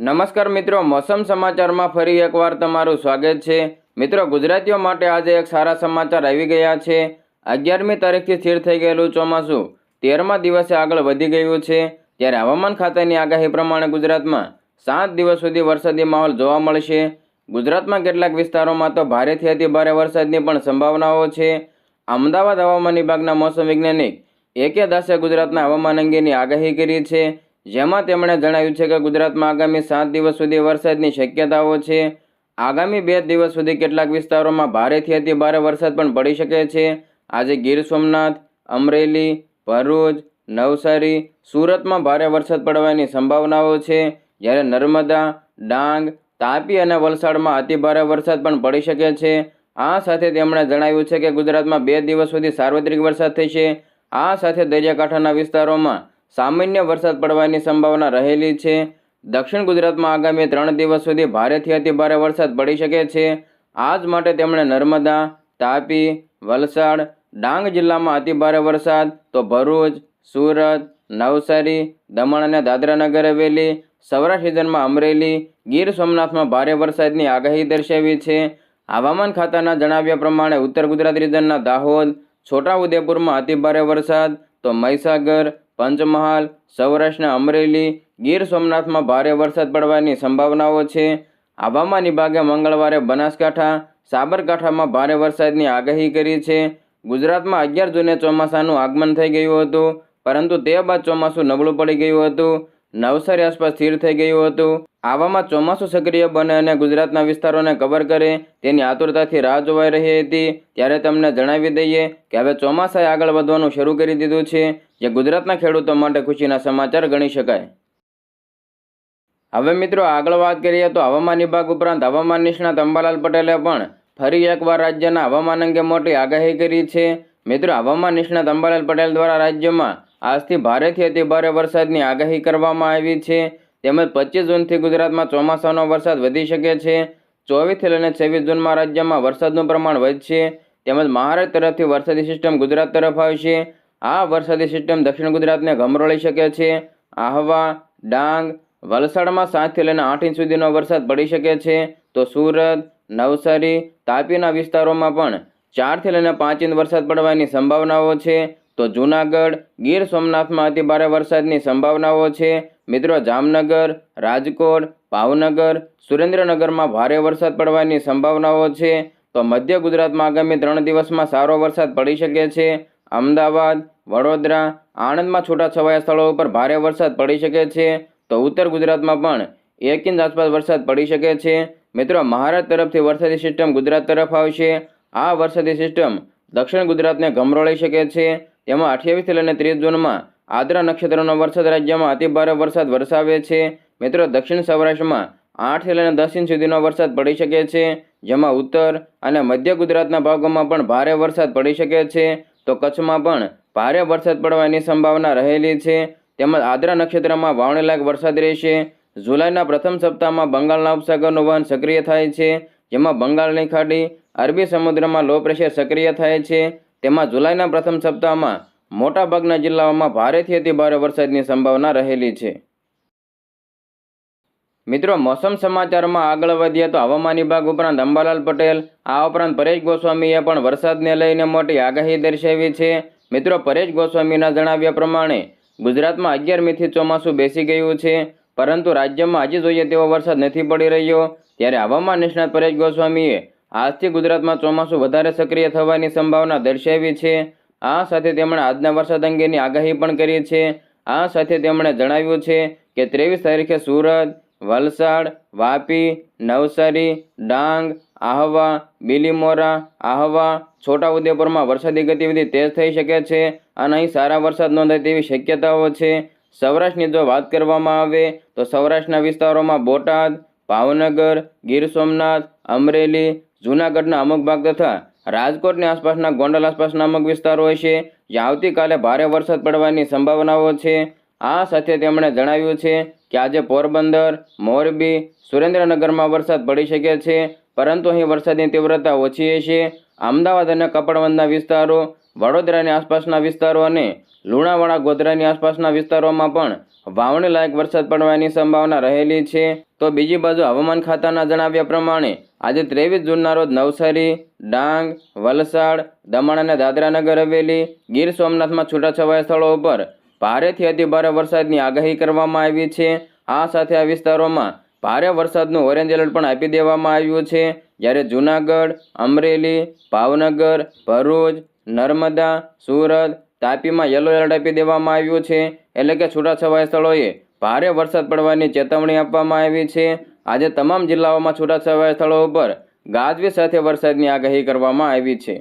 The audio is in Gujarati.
નમસ્કાર મિત્રો, મોસમ સમાચારમાં ફરી એકવાર તમારું સ્વાગત છે. મિત્રો, ગુજરાતીઓ માટે આજે એક સારા સમાચાર આવી ગયા છે. અગિયારમી તારીખથી સ્થિર થઈ ગયેલું ચોમાસું તેરમા દિવસે આગળ વધી ગયું છે. ત્યારે હવામાન ખાતાની આગાહી પ્રમાણે ગુજરાતમાં સાત દિવસ સુધી વરસાદી માહોલ જોવા મળશે. ગુજરાતમાં કેટલાક વિસ્તારોમાં તો ભારેથી અતિ ભારે વરસાદની પણ સંભાવનાઓ છે. અમદાવાદ હવામાન વિભાગના મોસમ વૈજ્ઞાનિક એ કે દાસે ગુજરાતના હવામાન અંગેની આગાહી કરી છે. જેમાં તેમણે જણાવ્યું છે કે ગુજરાતમાં આગામી સાત દિવસ સુધી વરસાદની શક્યતાઓ છે. આગામી બે દિવસ સુધી કેટલાક વિસ્તારોમાં ભારેથી અતિ ભારે વરસાદ પણ પડી શકે છે. આજે ગીર સોમનાથ, અમરેલી, ભરૂચ, નવસારી, સુરતમાં ભારે વરસાદ પડવાની સંભાવનાઓ છે. જ્યારે નર્મદા, ડાંગ, તાપી અને વલસાડમાં અતિભારે વરસાદ પણ પડી શકે છે. આ સાથે તેમણે જણાવ્યું છે કે ગુજરાતમાં બે દિવસ સુધી સાર્વત્રિક વરસાદ થશે. આ સાથે દરિયાકાંઠાના વિસ્તારોમાં સામાન્ય વરસાદ પડવાની સંભાવના રહેલી છે. દક્ષિણ ગુજરાતમાં આગામી ત્રણ દિવસ સુધી ભારેથી અતિ ભારે વરસાદ પડી શકે છે. આજ માટે તેમણે નર્મદા, તાપી, વલસાડ, ડાંગ જિલ્લામાં અતિભારે વરસાદ તો ભરૂચ, સુરત, નવસારી, દમણ અને દાદરાનગર હવેલી સૌરાષ્ટ્ર સિઝનમાં અમરેલી, ગીર સોમનાથમાં ભારે વરસાદની આગાહી દર્શાવી છે. હવામાન ખાતાના જણાવ્યા પ્રમાણે ઉત્તર ગુજરાત રીજનના દાહોદ, છોટાઉદેપુરમાં અતિભારે વરસાદ તો મહીસાગર પંચમહાલ, સૌરાષ્ટ્રના અમરેલી, ગીર સોમનાથમાં ભારે વરસાદ પડવાની સંભાવનાઓ છે. હવામાન વિભાગે મંગળવારે બનાસકાંઠા, સાબરકાંઠામાં ભારે વરસાદની આગાહી કરી છે. ગુજરાતમાં અગિયાર જૂને ચોમાસાનું આગમન થઈ ગયું હતું, પરંતુ તે બાદ ચોમાસું નબળું પડી ગયું હતું. નવસારી આસપાસ સ્થિર થઈ ગયું હતું. આવામાં ચોમાસું સક્રિય બને અને ગુજરાતના વિસ્તારોને કવર કરે તેની આતુરતાથી રાહ જોવાઈ રહી હતી. ત્યારે તમને જણાવી દઈએ કે હવે ચોમાસાએ આગળ વધવાનું શરૂ કરી દીધું છે, જે ગુજરાતના ખેડૂતો માટે ખુશીના સમાચાર ગણી શકાય. હવે મિત્રો આગળ વાત કરીએ તો હવામાન વિભાગ ઉપરાંત હવામાન નિષ્ણાત અંબાલાલ પટેલે પણ ફરી એકવાર રાજ્યના હવામાન અંગે મોટી આગાહી કરી છે. મિત્રો હવામાન નિષ્ણાત અંબાલાલ પટેલ દ્વારા રાજ્યમાં આજથી ભારેથી અતિ ભારે વરસાદની આગાહી કરવામાં આવી છે. તેમજ પચીસ જૂનથી ગુજરાતમાં ચોમાસાનો વરસાદ વધી શકે છે. ચોવીસથી લઈને છવ્વીસ જૂનમાં રાજ્યમાં વરસાદનું પ્રમાણ વધશે. તેમજ મહારાષ્ટ્ર તરફથી વરસાદી સિસ્ટમ ગુજરાત તરફ આવશે. આ વરસાદી સિસ્ટમ દક્ષિણ ગુજરાતને ગમરોળી શકે છે. આહવા, ડાંગ, વલસાડમાં સાતથી લઈને આઠ ઇંચ સુધીનો વરસાદ પડી શકે છે. તો સુરત, નવસારી, તાપીના વિસ્તારોમાં પણ ચારથી લઈને પાંચ ઇંચ વરસાદ પડવાની સંભાવનાઓ છે. તો જૂનાગઢ, ગીર સોમનાથમાં અતિ ભારે વરસાદની સંભાવનાઓ છે. મિત્રો, જામનગર, રાજકોટ, ભાવનગર, સુરેન્દ્રનગરમાં ભારે વરસાદ પડવાની સંભાવનાઓ છે. તો મધ્ય ગુજરાતમાં આગામી ત્રણ દિવસમાં સારો વરસાદ પડી શકે છે. અમદાવાદ, વડોદરા, આણંદમાં છૂટાછવાયા સ્થળો ઉપર ભારે વરસાદ પડી શકે છે. તો ઉત્તર ગુજરાતમાં પણ એક ઇંચ આસપાસ વરસાદ પડી શકે છે. મિત્રો મહારાષ્ટ્ર તરફથી વરસાદી સિસ્ટમ ગુજરાત તરફ આવશે. આ વરસાદી સિસ્ટમ દક્ષિણ ગુજરાતને ગમરોળી શકે છે. તેમાં અઠ્યાવીસથી લઈને ત્રીસ જૂનમાં આદ્રા નક્ષત્રનો વરસાદ રાજ્યમાં અતિભારે વરસાદ વરસાવે છે. મિત્રો, દક્ષિણ સૌરાષ્ટ્રમાં આઠથી લઈને દસ ઇંચ સુધીનો વરસાદ પડી શકે છે. જેમાં ઉત્તર અને મધ્ય ગુજરાતના ભાગોમાં પણ ભારે વરસાદ પડી શકે છે. તો કચ્છમાં પણ ભારે વરસાદ પડવાની સંભાવના રહેલી છે. તેમજ આદ્રા નક્ષત્રમાં વાવણી લાયક વરસાદ રહેશે. જુલાઈના પ્રથમ સપ્તાહમાં બંગાળના ઉપસાગરનું વહન સક્રિય થાય છે. જેમાં બંગાળની ખાડી અરબી સમુદ્રમાં લો પ્રેશર સક્રિય થાય છે. તેમાં જુલાઈના પ્રથમ સપ્તાહમાં મોટાભાગના જિલ્લાઓમાં ભારેથી અતિ ભારે વરસાદની સંભાવના રહેલી છે. મિત્રો, મોસમ સમાચારમાં આગળ વધીએ તો હવામાન વિભાગ ઉપરાંત અંબાલાલ પટેલ, આ ઉપરાંત પરેશ ગોસ્વામીએ પણ વરસાદને લઈને મોટી આગાહી દર્શાવી છે. મિત્રો, પરેશ ગોસ્વામીના જણાવ્યા પ્રમાણે ગુજરાતમાં અગિયારમીથી ચોમાસું બેસી ગયું છે, પરંતુ રાજ્યમાં હજી જોઈએ તેવો વરસાદ નથી પડી રહ્યો. ત્યારે હવામાન નિષ્ણાત પરેશ ગોસ્વામીએ આજથી ગુજરાતમાં ચોમાસું વધારે સક્રિય થવાની સંભાવના દર્શાવી છે. આ સાથે તેમણે આજના વરસાદ અંગેની આગાહી પણ કરી છે. આ સાથે તેમણે જણાવ્યું છે કે ત્રેવીસ તારીખે સુરત, વલસાડ, વાપી, નવસારી, ડાંગ, આહવા, બિલીમોરા, આહવા, છોટાઉદેપુરમાં વરસાદી ગતિવિધિ તેજ થઈ શકે છે અને અહીં સારા વરસાદ નોંધાય તેવી શક્યતાઓ છે. સૌરાષ્ટ્રની જો વાત કરવામાં આવે તો સૌરાષ્ટ્રના વિસ્તારોમાં બોટાદ, ભાવનગર, ગીર સોમનાથ, અમરેલી જૂનાગઢના અમુક ભાગ તથા રાજકોટની આસપાસના ગોંડલ આસપાસના અમુક વિસ્તારો હશે જ્યાં આવતીકાલે ભારે વરસાદ પડવાની સંભાવનાઓ છે. આ સાથે તેમણે જણાવ્યું છે કે આજે પોરબંદર, મોરબી, સુરેન્દ્રનગરમાં વરસાદ પડી શકે છે, પરંતુ અહીં વરસાદની તીવ્રતા ઓછી હશે. અમદાવાદ અને કપડવંદના વિસ્તારો વડોદરાની આસપાસના વિસ્તારો અને લુણાવાડા, ગોધરાની આસપાસના વિસ્તારોમાં પણ વાવણી લાયક વરસાદ પડવાની સંભાવના રહેલી છે. તો બીજી બાજુ હવામાન ખાતાના જણાવ્યા પ્રમાણે આજે ત્રેવીસ જૂનના રોજ નવસારી, ડાંગ, વલસાડ, દમણ અને દાદરાનગર હવેલી, ગીર સોમનાથમાં છૂટાછવાયા સ્થળો ઉપર ભારેથી અતિભારે વરસાદની આગાહી કરવામાં આવી છે. આ સાથે આ વિસ્તારોમાં ભારે વરસાદનું ઓરેન્જ એલર્ટ પણ આપી દેવામાં આવ્યું છે. જ્યારે જૂનાગઢ, અમરેલી, ભાવનગર, ભરૂચ નર્મદા, સુરત, તાપીમાં યલો એલર્ટ આપી દેવામાં આવ્યું છે. એટલે કે છૂટાછવાયા સ્થળોએ ભારે વરસાદ પડવાની ચેતવણી આપવામાં આવી છે. આજે તમામ જિલ્લાઓમાં છૂટાછવાયા સ્થળો ઉપર ગાજવી સાથે વરસાદની આગાહી કરવામાં આવી છે.